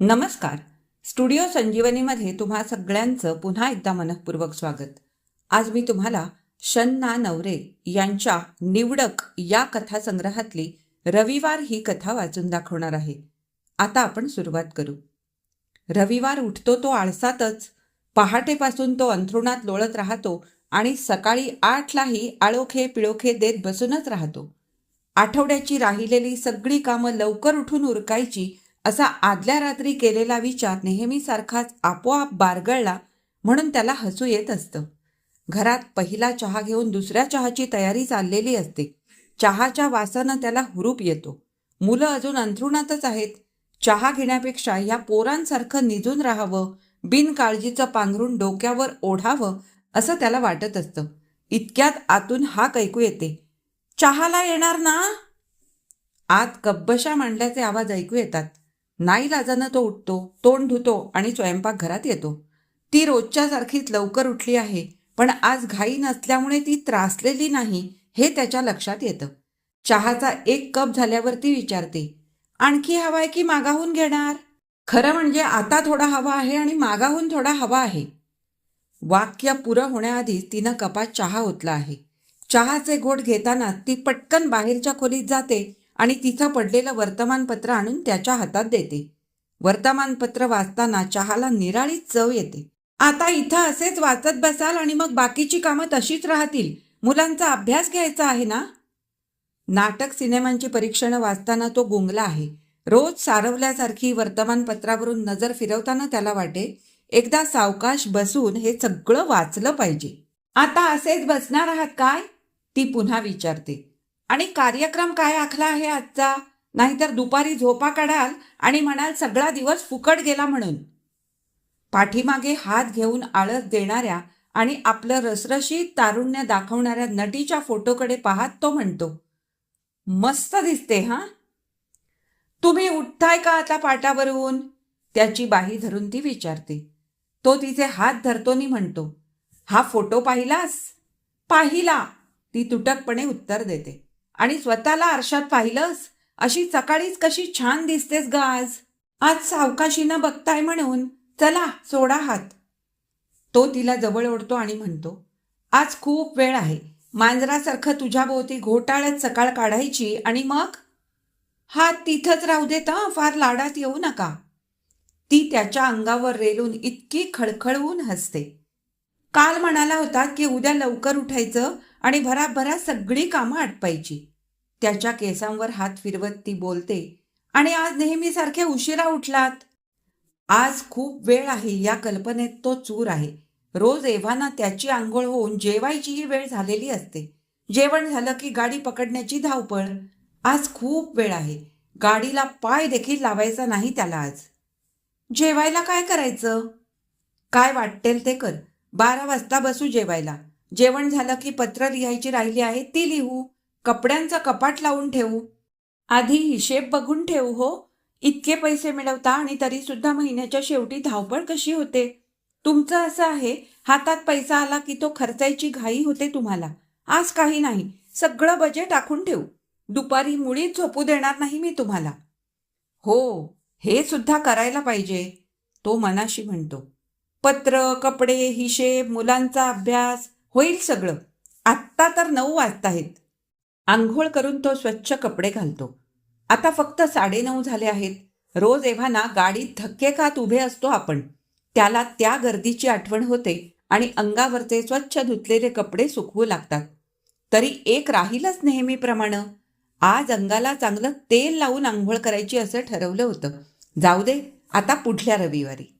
नमस्कार. स्टुडिओ संजीवनीमध्ये तुम्हा सगळ्यांचं पुन्हा एकदा मनःपूर्वक स्वागत. आज मी तुम्हाला शन्ना नवरे यांच्या निवडक या कथासंग्रहातली रविवार ही कथा वाचून दाखवणार आहे. आता आपण सुरुवात करू. रविवार उठतो तो आळसातच पहाटेपासून तो अंथरुणात लोळत राहतो आणि सकाळी आठलाही आळोखे पिळोखे देत बसूनच राहतो. आठवड्याची राहिलेली सगळी कामं लवकर उठून उरकायची असा आदल्या रात्री केलेला विचार नेहमीसारखाच आपोआप बारगळला म्हणून त्याला हसू येत असतं. घरात पहिला चहा घेऊन दुसऱ्या चहाची तयारी चाललेली असते. चहाच्या वासानं त्याला हुरूप येतो. मुलं अजून अंथरुणातच आहेत. चहा घेण्यापेक्षा या पोरांसारखं निजून राहावं बिनकाळजीचं पांघरून डोक्यावर ओढावं असं त्याला वाटत असतं. इतक्यात आतून हाक ऐकू येते. चहाला येणार ना? आत कब्बशा मांडल्याचे आवाज ऐकू येतात. नाईलाजानं तो उठतो तोंड धुतो आणि स्वयंपाकघरात येतो. ती रोजच्या सारखीच लवकर उठली आहे पण आज घाई नसल्यामुळे ती त्रासलेली नाही हे त्याच्या लक्षात येतं. चहाचा एक कप झाल्यावर ती विचारते आणखी हवाय की मागाहून घेणार? खरं म्हणजे आता थोडा हवा आहे आणि मागाहून थोडा हवा आहे. वाक्य पुरं होण्याआधीच तिनं कपात चहा ओतला आहे. चहाचे घोट घेताना ती पटकन बाहेरच्या खोलीत जाते आणि तिथं पडलेलं वर्तमानपत्र आणून त्याच्या हातात देते. वर्तमानपत्र वाचताना चहाला निराळीच चव येते. आता इथं असेच वाचत बसाल आणि मग बाकीची कामं तशीच राहतील. मुलांचा अभ्यास घ्यायचा आहे ना? नाटक सिनेमांची परीक्षणं वाचताना तो गुंगला आहे. रोज सारवल्यासारखी वर्तमानपत्रावरून नजर फिरवताना त्याला वाटे एकदा सावकाश बसून हे सगळं वाचलं पाहिजे. आता असेच बसणार आहात काय? ती पुन्हा विचारते. आणि कार्यक्रम काय आखला आहे आजचा? नाहीतर दुपारी झोपा काढाल आणि म्हणाल सगळा दिवस फुकट गेला म्हणून. पाठीमागे हात घेऊन आळस देणाऱ्या आणि आपलं रसरशीत तारुण्य दाखवणाऱ्या नटीच्या फोटोकडे पाहत तो म्हणतो मस्त दिसते हा? तुम्ही उठताय का आता पाटावरून? त्याची बाही धरून ती विचारते. तो तिचे हात धरतो नि म्हणतो हा फोटो पाहिलास? पाहिला. ती तुटकपणे उत्तर देते. आणि स्वतःला आरशात पाहिलंस? अशी सकाळीच कशी छान दिसतेस ग आज. आज सावकाशीनं बघताय म्हणून. चला सोडा हात. तो तिला जवळ ओढतो आणि म्हणतो आज खूप वेळ आहे. मांजरासारखं तुझ्याभोवती घोटाळत सकाळ काढायची आणि मग? हात तिथंच राहू देत फार लाडात येऊ नका. ती त्याच्या अंगावर रेलून इतकी खळखळवून हसते. काल म्हणाला होता की उद्या लवकर उठायचं आणि भराभरा सगळी कामं आटपायची त्याच्या केसांवर हात फिरवत ती बोलते आणि आज नेहमीसारखे उशिरा उठलात? आज खूप वेळ आहे या कल्पनेत तो चूर आहे. रोज एव्हाना त्याची आंघोळ होऊन जेवायचीही वेळ झालेली असते. जेवण झालं की गाडी पकडण्याची धावपळ. आज खूप वेळ आहे. गाडीला पाय देखील लावायचा नाही त्याला आज. जेवायला काय करायचं? काय वाटेल ते कर. बारा वाजता बसू जेवायला. जेवण झालं की पत्र लिहायची राहिली आहे ती लिहू. कपड्यांचं कपाट लावून ठेवू. आधी हिशेब बघून ठेवू हो. इतके पैसे मिळवता आणि तरी सुद्धा महिन्याच्या शेवटी धावपळ कशी होते? तुमचं असं आहे हातात पैसा आला की तो खर्चायची घाई होते तुम्हाला. आज काही नाही सगळं बजेट आखून ठेवू. दुपारी मुळीच झोपू देणार नाही मी तुम्हाला. हो हे सुद्धा करायला पाहिजे तो मनाशी म्हणतो. पत्र कपडे हिशेब मुलांचा अभ्यास होईल सगळं. आत्ता तर नऊ वाजता आहेत आंघोळ करून तो स्वच्छ कपडे घालतो. आता फक्त साडेनऊ झाले आहेत. रोज एव्हाना गाडीत धक्के खात उभे असतो आपण. त्याला त्या गर्दीची आठवण होते आणि अंगावरचे स्वच्छ धुतलेले कपडे सुकवू लागतात. तरी एक राहीलच नेहमीप्रमाणे. आज अंगाला चांगलं तेल लावून आंघोळ करायची असं ठरवलं होतं. जाऊ दे आता पुढल्या रविवारी.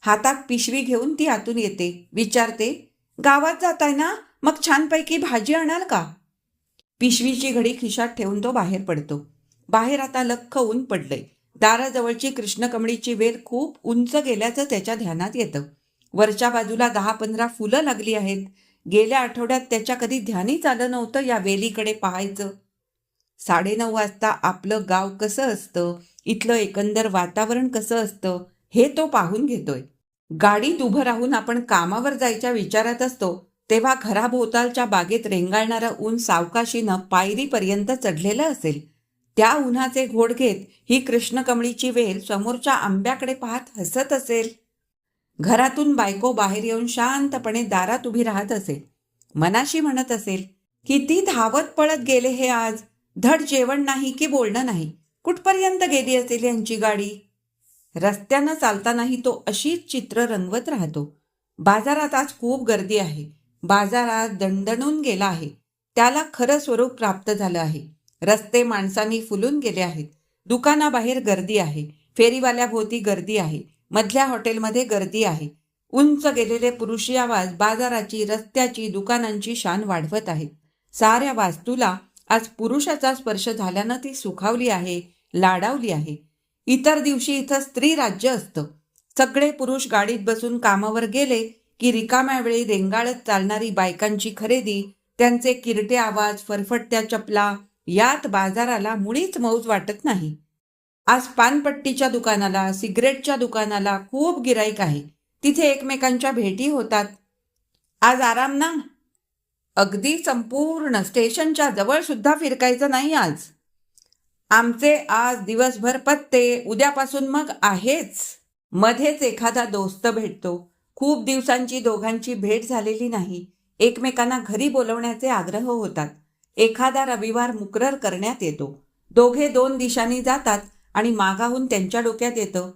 हातात पिशवी घेऊन ती आतून येते. विचारते गावात जाताय ना मग छानपैकी भाजी आणाल का? पिशवीची घडी खिशात ठेवून तो बाहेर पडतो. बाहेर आता लख्ख ऊन पडलंय. दाराजवळची कृष्णकमळीची वेल खूप उंच गेल्याचं त्याच्या ध्यानात येतं. वरच्या बाजूला दहा पंधरा फुलं लागली आहेत. गेल्या आठवड्यात त्याच्या कधी ध्यानीच आलं नव्हतं या वेलीकडे पाहायचं. साडेनऊ वाजता आपलं गाव कसं असतं? इथलं एकंदर वातावरण कसं असतं? हे तो पाहून घेतोय. गाडीत उभं राहून आपण कामावर जायच्या विचारात असतो तेव्हा घराभोवतालच्या बागेत रेंगाळणारं ऊन सावकाशीनं पायरीपर्यंत चढलेलं असेल. त्या उन्हाचे घोड घेत ही कृष्णकमळीची वेल समोरच्या आंब्याकडे पाहत हसत असेल. घरातून बायको बाहेर येऊन शांतपणे दारात उभी राहत असेल. मनाशी म्हणत असेल किती धावत पळत गेले हे आज. धड जेवण नाही की बोलणं नाही. कुठपर्यंत गेली असेल यांची गाडी? रस्त्यानं चालतानाही तो अशीच चित्र रंगवत राहतो. बाजारात आज खूप गर्दी आहे. बाजार आज दणदणून गेला आहे. त्याला खरं स्वरूप प्राप्त झालं आहे. रस्ते माणसांनी फुलून गेले आहेत. दुकानाबाहेर गर्दी आहे. फेरीवाल्याभोवती गर्दी आहे. मधल्या हॉटेलमध्ये गर्दी आहे. उंच गेलेले पुरुषी आवाज बाजाराची रस्त्याची दुकानांची शान वाढवत आहेत. साऱ्या वास्तूला आज पुरुषाचा स्पर्श झाल्यानं ती सुखावली आहे लाडावली आहे. इतर दिवशी इथं स्त्री राज्य असतं. सगळे पुरुष गाडीत बसून कामावर गेले की रिकाम्या वेळी रेंगाळत चालणारी बायकांची खरेदी त्यांचे किरटे आवाज फरफटत्या चपला यात बाजाराला मुळीच मौज वाटत नाही. आज पानपट्टीच्या दुकानाला सिगरेटच्या दुकानाला खूप गिराईक आहे. तिथे एकमेकांच्या भेटी होतात. आज आराम ना? अगदी संपूर्ण स्टेशनच्या जवळ सुद्धा फिरकायचं नाही आज. आमचे आज दिवसभर पत्ते उद्यापासून मग आहेच. मध्येच एखादा दोस्त भेटतो. खूप दिवसांची दोघांची भेट झालेली नाही. एकमेकांना घरी बोलवण्याचे आग्रह होतात. एखादा रविवार मुकरर करण्यात येतो. दोघे दोन दिशांनी जातात आणि मागाहून त्यांच्या डोक्यात येतं.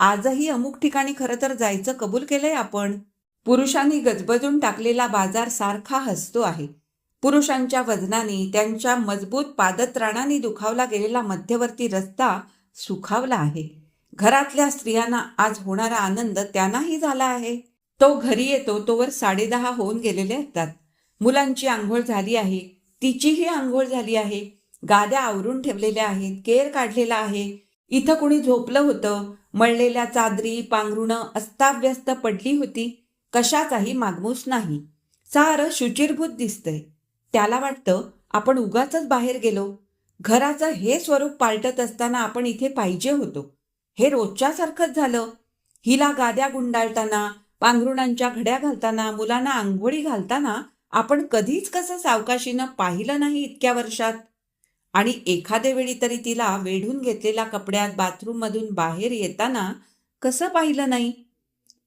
आजही अमुक ठिकाणी खरं तर जायचं कबूल केलंय आपण? पुरुषांनी गजबजून टाकलेला बाजार सारखा हसतो आहे. पुरुषांच्या वजनाने त्यांच्या मजबूत पादत्राणाने दुखावला गेलेला मध्यवर्ती रस्ता सुखावला आहे. घरातल्या स्त्रियांना आज होणारा आनंद त्यांनाही झाला आहे. तो घरी येतो तोवर साडेदहा होऊन गेलेले असतात. मुलांची आंघोळ झाली आहे तिचीही आंघोळ झाली आहे. गाद्या आवरून ठेवलेल्या आहेत केर काढलेला आहे. इथं कुणी झोपलं होतं मळलेल्या चादरी पांघरुणं अस्ताव्यस्त पडली होती. कशाचाही मागमूस नाही. सारं शुचिरभूत दिसतंय. त्याला वाटतं आपण उगाच बाहेर गेलो. घराचं हे स्वरूप पालटत असताना आपण इथे पाहिजे होतो. हे रोजच्यासारखंच झालं. हिला गाद्या गुंडाळताना पांघरुणांच्या घड्या घालताना मुलांना आंघोळी घालताना आपण कधीच कसं सावकाशीनं पाहिलं नाही इतक्या वर्षात. आणि एखाद्या वेळी तरी तिला वेढून घेतलेल्या कपड्यात बाथरूममधून बाहेर येताना कसं पाहिलं नाही?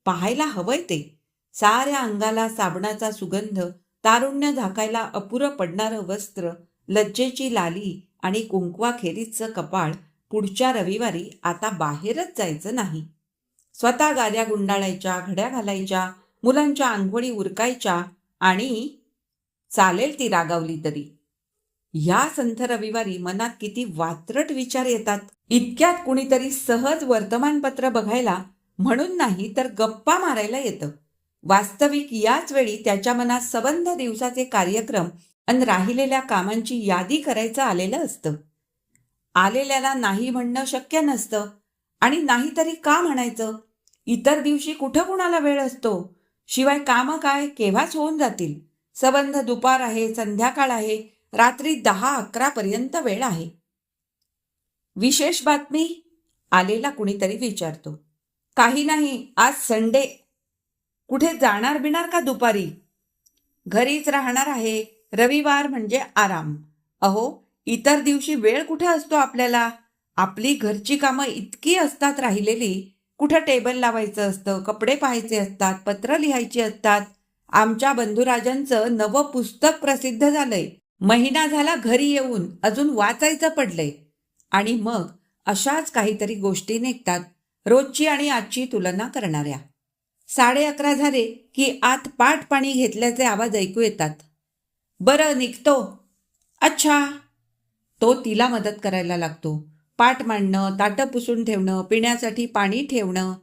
पाहायला हवंय ते. साऱ्या अंगाला साबणाचा सुगंध तारुण्य झाकायला अपुरं पडणारं वस्त्र लज्जेची लाली आणि कुंकवाखेरीचं कपाळ पुढच्या रविवारी आता बाहेरच जायचं नाही. स्वतः गाद्या गुंडाळायच्या घड्या घालायच्या मुलांच्या आंघोळी उरकायच्या आणि चालेल ती रागावली तरी. ह्या संथ रविवारी मनात किती वात्रट विचार येतात. इतक्यात कुणीतरी सहज वर्तमानपत्र बघायला म्हणून नाही तर गप्पा मारायला येतं. वास्तविक याच वेळी त्याच्या मनात सबंध दिवसाचे कार्यक्रम आणि राहिलेल्या कामांची यादी करायचं आलेलं असतं. आलेल्याला नाही म्हणणं शक्य नसतं. आणि नाहीतरी का म्हणायचं? इतर दिवशी कुठं कुणाला वेळ असतो? शिवाय कामं काय केव्हाच होऊन जातील? सबंध दुपार आहे संध्याकाळ आहे रात्री दहा अकरा पर्यंत वेळ आहे. विशेष बातमी आलेला कुणीतरी विचारतो. काही नाही आज संडे. कुठे जाणार बिणार का दुपारी? घरीच राहणार आहे. रविवार म्हणजे आराम. अहो इतर दिवशी वेळ कुठे असतो आपल्याला? आपली घरची कामं इतकी असतात राहिलेली. कुठं टेबल लावायचं असतं कपडे पाहायचे असतात पत्र लिहायची असतात. आमच्या बंधुराजांचं नवं पुस्तक प्रसिद्ध झालंय. महिना झाला घरी येऊन अजून वाचायचं पडलंय. आणि मग अशाच काहीतरी गोष्टी निघतात रोजची आणि आजची तुलना करणाऱ्या. साडे अकरा झाले की आत पाट पाणी घेतल्याचे आवाज ऐकू येतात. बरं निघतो. अच्छा. तो तिला मदत करायला लागतो. पाट मांडणं ताटं पुसून ठेवणं पिण्यासाठी पाणी ठेवणं.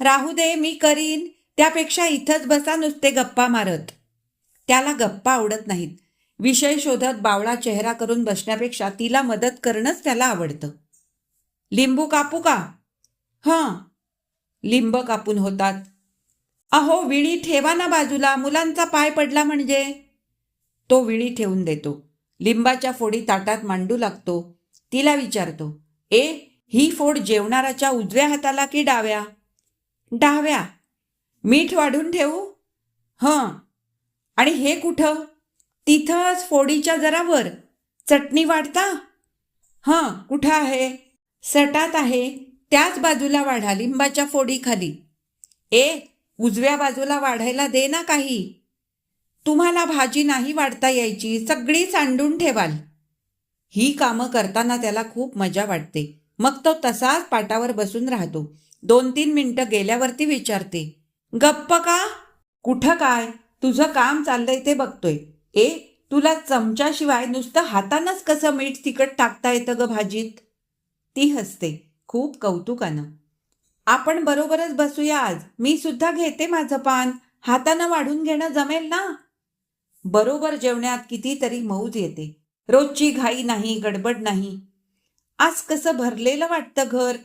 राहू दे मी करीन. त्यापेक्षा इथंच बसा नुसते गप्पा मारत. त्याला गप्पा आवडत नाहीत. विषय शोधत बावळा चेहरा करून बसण्यापेक्षा तिला मदत करणंच त्याला आवडतं. लिंबू कापू का? हां. लिंब कापून होतात. अहो विळी ठेवा ना बाजूला. मुलांचा पाय पडला म्हणजे? तो विळी ठेवून देतो. लिंबाच्या फोडी ताटात मांडू लागतो. तिला विचारतो ए ही फोड जेवणाराच्या उजव्या हाताला की डाव्या? डाव्या. मीठ वाढून ठेवू? हं. आणि हे कुठं? तिथंच फोडीच्या जरा वर चटणी वाढता? हां कुठं आहे? सटात आहे. त्याच बाजूला वाढा लिंबाच्या फोडीखाली. ए उजव्या बाजूला वाढायला दे ना काही. तुम्हाला भाजी नाही वाढता यायची सगळी सांडून ठेवाल. ही कामं करताना त्याला खूप मजा वाटते. मग तो तसाच पाटावर बसून राहतो. दोन तीन मिनटं गेल्यावरती विचारते गप्प का? कुठं काय? तुझं काम चाललंय ते बघतोय. ए तुला चमच्याशिवाय नुसतं हातानंच कसं मीठ तिखट टाकता येतं ग भाजीत? ती हसते खूप कौतुकानं. आपण बरोबरच बसूया आज. मी सुद्धा घेते माझं पान. हातानं वाढून घेणं जमेल ना? बरोबर जेवण्यात कितीतरी मौज येते. रोजची घाई नाही गडबड नाही. आज कसं भरलेलं वाटतं घर.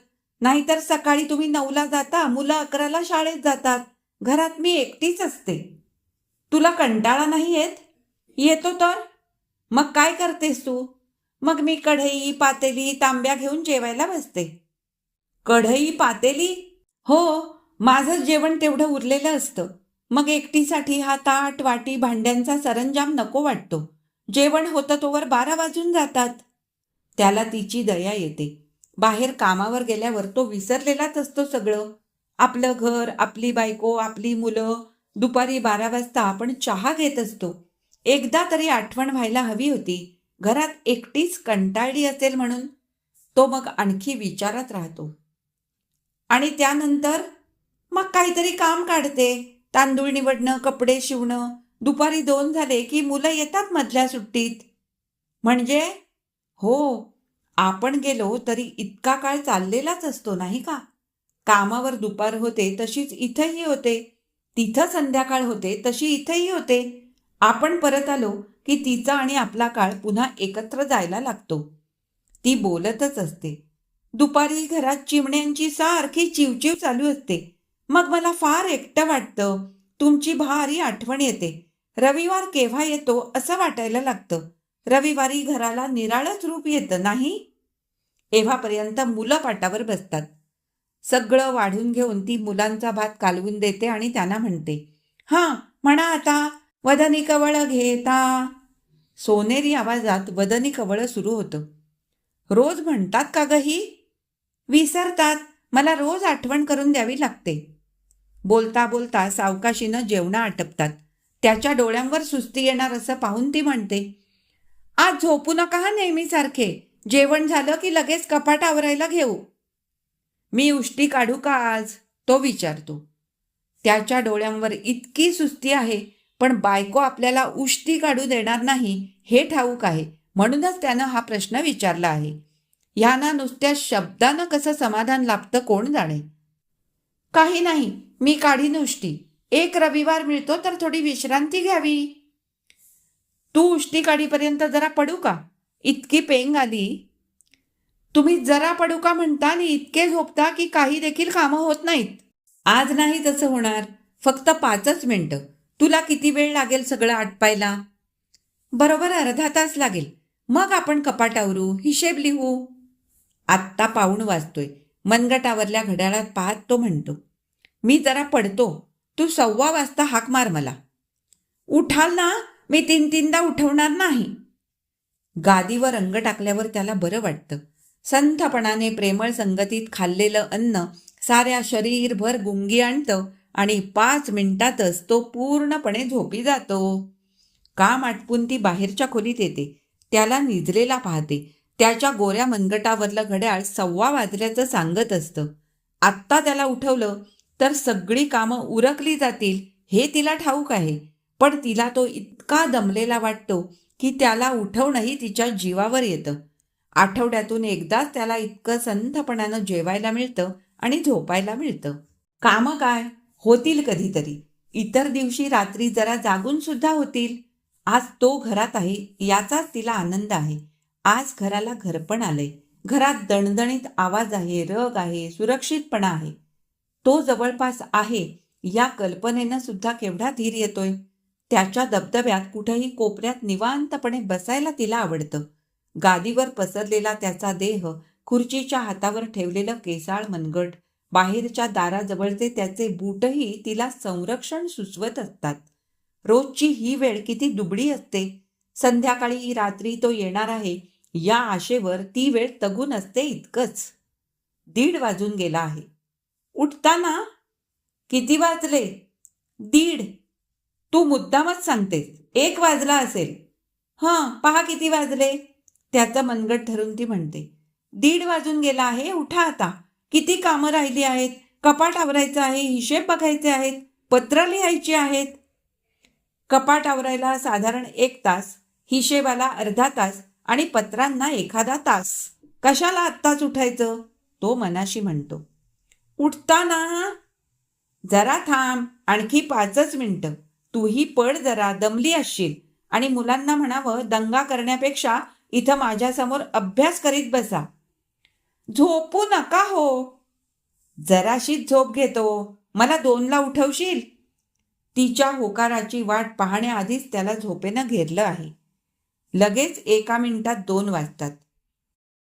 नाहीतर सकाळी तुम्ही नऊला जाता मुलं अकराला शाळेत जातात. घरात मी एकटीच असते. तुला कंटाळा नाही येत? येतो तर? मग काय करतेस तू? मग मी कढई पातेली तांब्या घेऊन जेवायला बसते. कढई पातेली? हो माझं जेवण तेवढं उरलेलं असतं. मग एकटीसाठी हा ताट वाटी भांड्यांचा सरंजाम नको वाटतो. जेवण होतं तोवर बारा वाजून जातात. त्याला तिची दया येते. बाहेर कामावर गेल्यावर तो विसरलेलाच असतो सगळं. आपलं घर आपली बायको आपली मुलं. दुपारी बारा वाजता आपण चहा घेत असतो. एकदा तरी आठवण व्हायला हवी होती. घरात एकटीच कंटाळली असेल म्हणून. तो मग आणखी विचारात राहतो. आणि त्यानंतर मग काहीतरी काम काढते. तांदूळ निवडणं कपडे शिवणं. दुपारी दोन झाले की मुलं येतात मधल्या सुट्टीत. म्हणजे? हो आपण गेलो तरी इतका काळ चाललेलाच असतो नाही का? कामावर दुपार होते तशीच इथंही होते. तिथं संध्याकाळ होते तशी इथंही होते. आपण परत आलो की तिचा आणि आपला काळ पुन्हा एकत्र जायला लागतो. ती बोलतच असते. दुपारी घरात चिमण्यांची सारखी चिवचिव चालू असते. मग मला फार एकटं वाटतं. तुमची भारी आठवण येते. रविवार केव्हा येतो असं वाटायला लागतं. रविवारी घराला निराळच रूप येतं नाही? एव्हापर्यंत मुलं पाटावर बसतात. सगळं वाढून घेऊन ती मुलांचा भात कालवून देते आणि त्यांना म्हणते हां म्हणा आता वदनी कवळ घेता. सोनेरी आवाजात वदनी कवळ सुरू होतं. रोज म्हणतात का ग ही? विसरतात. मला रोज आठवण करून द्यावी लागते. बोलता बोलता सावकाशीनं जेवणं आटपतात. त्याच्या डोळ्यांवर सुस्ती येणार असं पाहून ती म्हणते आज झोपू नका हा नेहमीसारखे जेवण झालं की लगेच कपाट आवरायला घेऊ. मी उष्टी काढू का आज? तो विचारतो. त्याच्या डोळ्यांवर इतकी सुस्ती आहे पण बायको आपल्याला उष्टी काढू देणार नाही हे ठाऊक आहे. म्हणूनच त्यानं हा प्रश्न विचारला आहे. ह्यांना नुसत्या शब्दानं कसं समाधान लाभतं कोण जाणे? काही नाही मी काढीन उष्टी एक रविवार मिळतो तर थोडी विश्रांती घ्यावी. तू उष्टी काढीपर्यंत जरा पडू का? इतकी पेंग आली. तुम्ही जरा पडू का म्हणता आणि इतके झोपता की काही देखील कामं होत नाहीत. आज नाही तसं होणार. फक्त पाचच मिनटं. तुला किती वेळ लागेल सगळं आटपायला? बरोबर अर्धा तास लागेल. मग आपण कपाट आवरू हिशेब लिहू. आत्ता पाऊण वाजतोय. मनगटावरल्या घड्याळात पाहत तो म्हणतो मी जरा पडतो. तू सव्वा वाजता हाक मार मला. उठाल ना. मी तीन तीनदा उठवणार नाही. गादीवर अंग टाकल्यावर त्याला बरं वाटतं. संथपणाने प्रेमळ संगतीत खाल्लेलं अन्न साऱ्या शरीरभर गुंगी आणतं आणि पाच मिनिटातच तो पूर्णपणे झोपी जातो. काम आटपून ती बाहेरच्या खोलीत येते. त्याला निजलेला पाहते. त्याच्या गोऱ्या मनगटावरलं घड्याळ सव्वा वाजल्याचं सांगत असतं. आत्ता त्याला उठवलं तर सगळी कामं उरकली जातील हे तिला ठाऊक आहे. पण तिला तो इतका दमलेला वाटतो की त्याला उठवणंही तिच्या जीवावर येतं. आठवड्यातून एकदाच त्याला इतकं संथपणानं जेवायला मिळतं आणि झोपायला मिळतं. कामं काय? होतील कधीतरी. इतर दिवशी रात्री जरा जागून सुद्धा होतील. आज तो घरात आहे याचाच तिला आनंद आहे. आज घराला घरपण आलंय. घरात दणदणीत आवाज आहे रग आहे सुरक्षितपणा आहे. तो जवळपास आहे या कल्पनेनं सुद्धा केवढा धीर येतोय. त्याच्या दबदब्यात कुठेही कोपऱ्यात निवांतपणे बसायला तिला आवडतं. गादीवर पसरलेला त्याचा देह खुर्चीच्या हातावर ठेवलेलं केसाळ मनगट बाहेरच्या दाराजवळचे त्याचे बूटही तिला संरक्षण सुचवत असतात. रोजची ही वेळ किती दुबळी असते. संध्याकाळी रात्री तो येणार आहे. या आशेवर ती वेळ तगून असते इतकंच. दीड वाजून गेला आहे. उठताना किती वाजले? दीड. तू मुद्दामच सांगतेस. एक वाजला असेल. हां पहा किती वाजले? त्याचं मनगट ठरून ती म्हणते. दीड वाजून गेला आहे उठा आता. किती कामं राहिली आहेत? कपाट आवरायचं आहे हिशेब बघायचे आहेत पत्र लिहायची आहेत. कपाट आवरायला साधारण एक तास हिशेबाला अर्धा तास आणि पत्रांना एखादा तास. कशाला आत्ताच उठायचं? तो मनाशी म्हणतो. उठताना जरा थांब आणखी पाचच मिनटं. तूही पड जरा दमली असशील. आणि मुलांना म्हणावं दंगा करण्यापेक्षा इथं माझ्यासमोर अभ्यास करीत बसा. झोपू नका हो. जराशीच झोप घेतो. मला दोनला उठवशील? तिच्या होकाराची वाट पाहण्याआधीच त्याला झोपेनं घेरलं आहे. लगेच एका मिनिटात दोन वाजतात.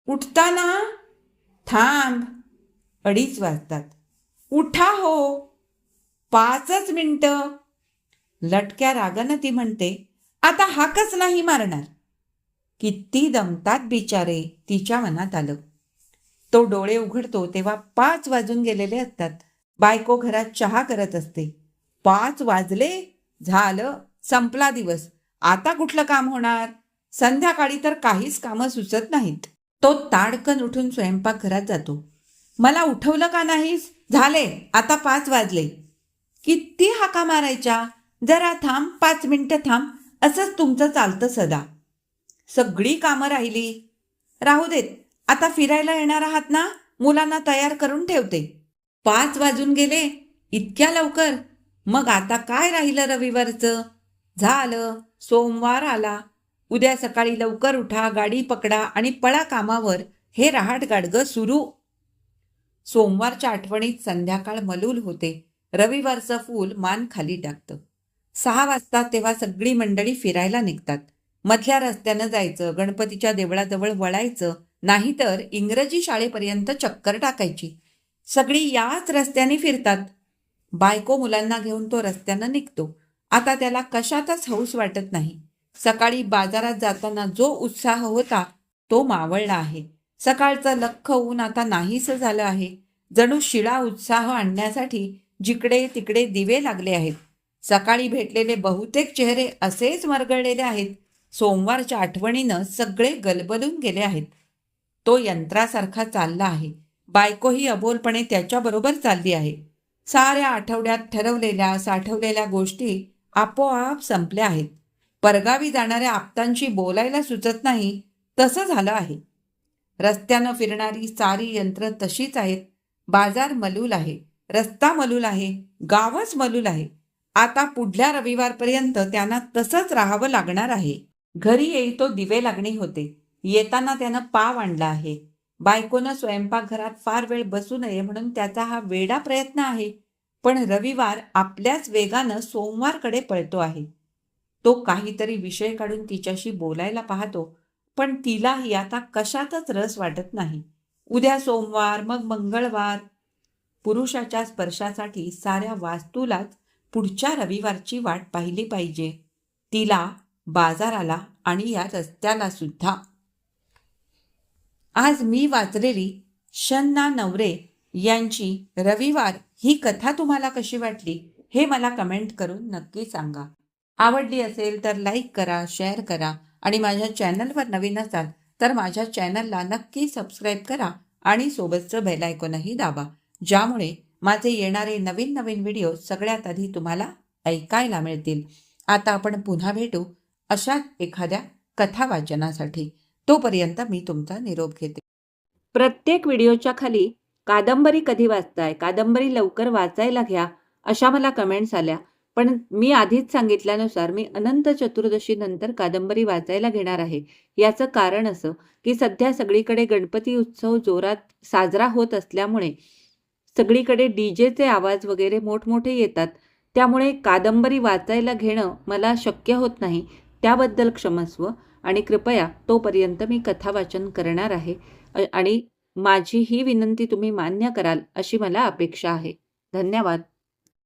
उठताना थांब अडीच वाजतात. उठा हो पाचच मिनटं. लटक्या रागानं ती म्हणते आता हाकच नाही मारणार. किती दमतात बिचारे तिच्या मनात आलं. तो डोळे उघडतो तेव्हा पाच वाजून गेलेले असतात. बायको घरात चहा करत असते. पाच वाजले झालं संपला दिवस. आता कुठलं काम होणार? संध्याकाळी तर काहीच कामं सुचत नाहीत. तो ताडकन उठून स्वयंपाकघरात जातो. मला उठवलं का नाहीस? झाले आता पाच वाजले. किती हाका मारायच्या? जरा थांब पाच मिनटं थांब असंच तुमचं चालतं सदा. सगळी कामं राहिली. राहू देत आता फिरायला येणार आहात ना? मुलांना तयार करून ठेवते. पाच वाजून गेले इतक्या लवकर? मग आता काय राहिलं रविवारचं? झालं सोमवार आला उद्या सकाळी लवकर उठा गाडी पकडा आणि पळा कामावर. हे रहाट गाडगं सुरू. सोमवारच्या आठवणीत संध्याकाळ मलूल होते. रविवारचं फूल मान खाली टाकतं. सहा वाजता तेव्हा सगळी मंडळी फिरायला निघतात. मधल्या रस्त्यानं जायचं गणपतीच्या देवळाजवळ वळायचं नाहीतर इंग्रजी शाळेपर्यंत चक्कर टाकायची. सगळी याच रस्त्याने फिरतात. बायको मुलांना घेऊन तो रस्त्यानं निघतो. आता त्याला कशातच हौस वाटत नाही. सकाळी बाजारात जाताना जो उत्साह होता तो मावळला आहे. सकाळचं लख ऊन आता नाहीसं झालं आहे. जणू शिळा उत्साह आणण्यासाठी जिकडे तिकडे दिवे लागले आहेत. सकाळी भेटलेले बहुतेक चेहरे असेच मरगळलेले आहेत. सोमवारच्या आठवणीनं सगळे गलबलून गेले आहेत. तो यंत्रासारखा चालला आहे. बायकोही अबोलपणे त्याच्याबरोबर चालली आहे. साऱ्या आठवड्यात ठरवलेल्या साठवलेल्या गोष्टी आपोआप संपल्या आहेत. परगावी जाणाऱ्या आप्तांशी बोलायला सुचत नाही तसं झालं आहे. रस्त्यानं फिरणारी सारी यंत्र तशीच आहेत. बाजार मलूल आहे. रस्ता मलूल आहे. गावच मलूल आहे. आता पुढल्या रविवारपर्यंत त्यांना तसंच राहावं लागणार आहे. घरी येई तो दिवे लागणे होते. येताना त्यानं पाव आणला आहे. बायकोनं स्वयंपाकघरात फार वेळ बसू नये म्हणून त्याचा हा वेडा प्रयत्न आहे. पण रविवार आपल्याच वेगानं सोमवारकडे पळतो आहे. तो काहीतरी विषय काढून तिच्याशी बोलायला पाहतो पण तिलाही आता कशातच रस वाटत नाही. उद्या सोमवार मग मंगळवार. पुरुषाच्या स्पर्शासाठी साऱ्या वास्तूलाच पुढच्या रविवारची वाट पाहिली पाहिजे. तिला बाजाराला आणि या रस्त्याला सुद्धा. आज मी वाचलेली शन्ना नवरे यांची रविवार ही कथा तुम्हाला कशी वाटली हे मला कमेंट करून नक्की सांगा. आवडली असेल तर लाईक करा शेअर करा आणि माझ्या चॅनलवर नवीन असाल तर माझ्या चॅनलला नक्की सबस्क्राईब करा आणि सोबतचं बेलायकोनही दाबा ज्यामुळे माझे येणारे नवीन नवीन व्हिडिओ सगळ्यात आधी तुम्हाला ऐकायला मिळतील. आता आपण पुन्हा भेटू अशाच एखाद्या कथा वाचनासाठी. तोपर्यंत मी तुमचा निरोप घेते. प्रत्येक व्हिडिओच्या खाली कादंबरी कधी वाचताय कादंबरी लवकर वाचायला घ्या अशा मला कमेंट्स आल्या. पण मी आधीच सांगितल्यानुसार मी अनंत चतुर्दशी नंतर कादंबरी वाचायला घेणार आहे. याचं कारण असं की सध्या सगळीकडे गणपती उत्सव जोरात साजरा होत असल्यामुळे सगळीकडे डी जेचे आवाज वगैरे मोठमोठे येतात. त्यामुळे कादंबरी वाचायला घेणं मला शक्य होत नाही. त्याबद्दल क्षमस्व आणि कृपया तोपर्यंत मी कथा वाचन करणार आहे. आणि माझी ही विनंती तुम्ही मान्य कराल अशी मला अपेक्षा आहे. धन्यवाद.